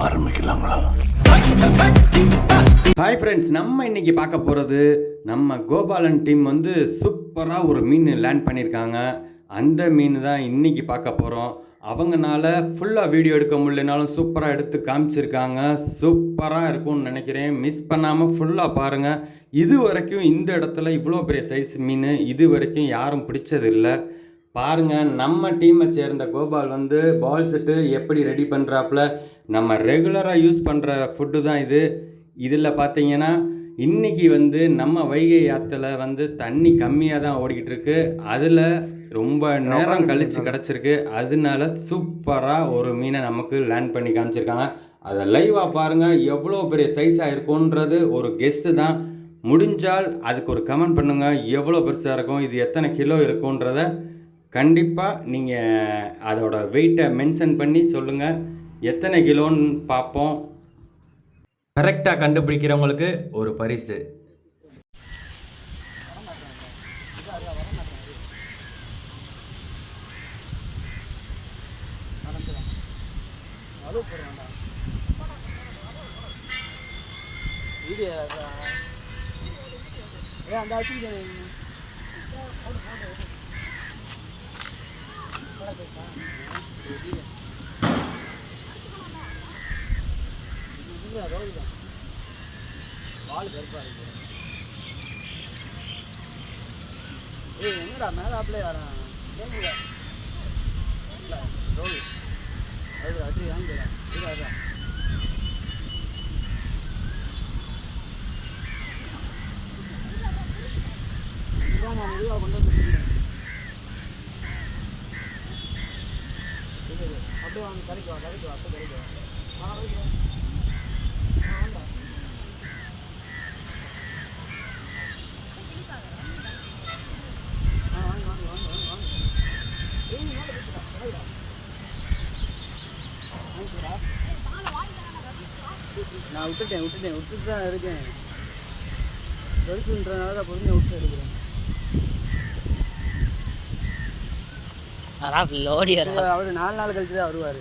ஆரம்பிக்கலாங்களா? Hi friends நம்ம இன்னைக்கு பார்க்க போகிறது நம்ம கோபாலன் டீம் வந்து சூப்பராக ஒரு மீன் லேண்ட் பண்ணியிருக்காங்க அந்த மீன் தான் இன்னைக்கு பார்க்க போகிறோம் அவங்கனால ஃபுல்லாக வீடியோ எடுக்க முடியலனாலும் சூப்பராக எடுத்து காமிச்சிருக்காங்க. சூப்பராக இருக்கும்னு நினைக்கிறேன். மிஸ் பண்ணாமல் ஃபுல்லாக பாருங்கள் இது வரைக்கும் இந்த இடத்துல இவ்வளோ பெரிய சைஸ் மீன் இது வரைக்கும் யாரும் பிடிச்சது இல்லை நம்ம டீமை சேர்ந்த கோபால் வந்து பால் செட்டு எப்படி ரெடி பண்ணுறாப்புல நம்ம ரெகுலராக யூஸ் பண்ணுற ஃபுட்டு தான் இது. இதில் பார்த்தீங்கன்னா இன்னைக்கு வந்து நம்ம வைகை ஆற்றுல வந்து தண்ணி கம்மியாக தான் ஓடிக்கிட்டு இருக்கு அதில் ரொம்ப நேரம் கழித்து கிடச்சிருக்கு. அதனால சூப்பராக ஒரு மீனை நமக்கு லேண்ட் பண்ணி காமிச்சிருக்காங்க. அதை லைவாக பாருங்கள் எவ்வளோ பெரிய சைஸாக இருக்கும்ன்றது ஒரு கெஸ்ஸு தான். முடிஞ்சால் அதுக்கு ஒரு கமெண்ட் பண்ணுங்கள் எவ்வளோ பெருசாக இருக்கும்? இது எத்தனை கிலோ இருக்குன்றத கண்டிப்பாக நீங்கள் அதோட வெயிட்டை மென்ஷன் பண்ணி சொல்லுங்கள் எத்தனை கிலோன்னு பார்ப்போம். கரெக்டாக கண்டுபிடிக்கிறவங்களுக்கு ஒரு பரிசு. ஏய் என்னடா மேல அப்படியே வரான் ஏங்க ரோல் அது அது வாங்கிடா இது அதான் அப்படியே வாங்க கரைக்கு வா கரைக்கு வா அப்படியே கரைக்கு வா. நான் விட்டுட்டேன் விட்டுட்டேன் விட்டுட்டு தான் இருக்கேன். வெளுக்குன்றனால தான் பொறுமையாக விட்டு எடுக்கிறேன். அவர் நாலு நாள் கழிச்சு தான் வருவார்.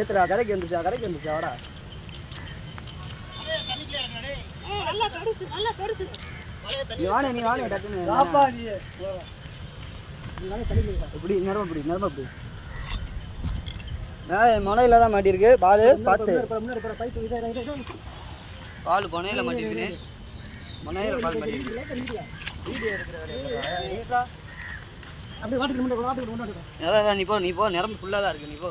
ஏத்துடா கடைக்கு வந்துச்சா கடைக்கு வந்துச்சா வாடா. நீ வாணே நீ வாணே டக்குன்னு இப்படி நிரம்ப இப்படி நிரம்ப இப்படி முனையில தான் மாட்டியிருக்கு. பால் பார்த்து பால் புனையில மாட்டிருக்கு முனையில பால் மாட்டிருக்கு நீ போ நீ போ நிரம்பு ஃபுல்லாக தான் இருக்கு நீ போ.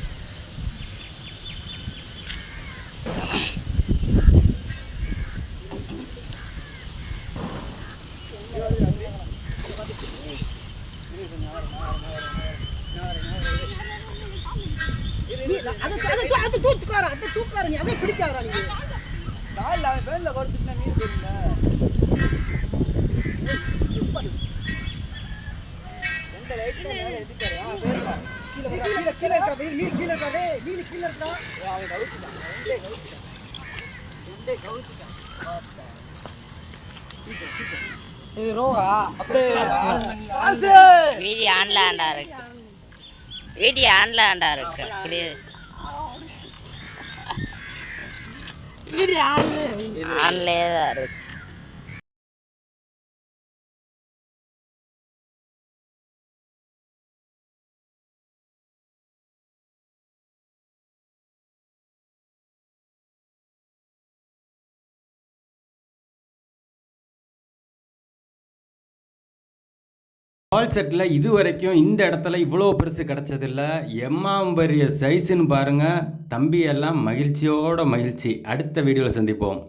அது அவன் பேனில் கொடுத்துட்டுனா மீன் தெரியுங்க எந்த லைட்டில் மேலே எத்திட்டாரு ஆ பேருக்கா கீழே கீழே இருக்கா மீன் கீழே இருக்கா டேய் மீன் கீழே இருக்கா அவன் கவுத்துட்டான் எந்தே கவுத்துட்டான் எந்தே கவுத்துட்டான் வீடியோ ஆன்ல ஆண்டா இருக்கு. வீடியோ ஆன்ல ஆண்டா இருக்கு. அப்படியே ஆன்லயே தான் இருக்கு. பால் செட்டில் இது வரைக்கும் இந்த இடத்துல இவ்வளோ பெருசு கிடச்சதில்ல. எம்மாம் பெரிய சைஸுன்னு பாருங்கள் தம்பி எல்லாம் மகிழ்ச்சியோட மகிழ்ச்சி. அடுத்த வீடியோவில் சந்திப்போம்.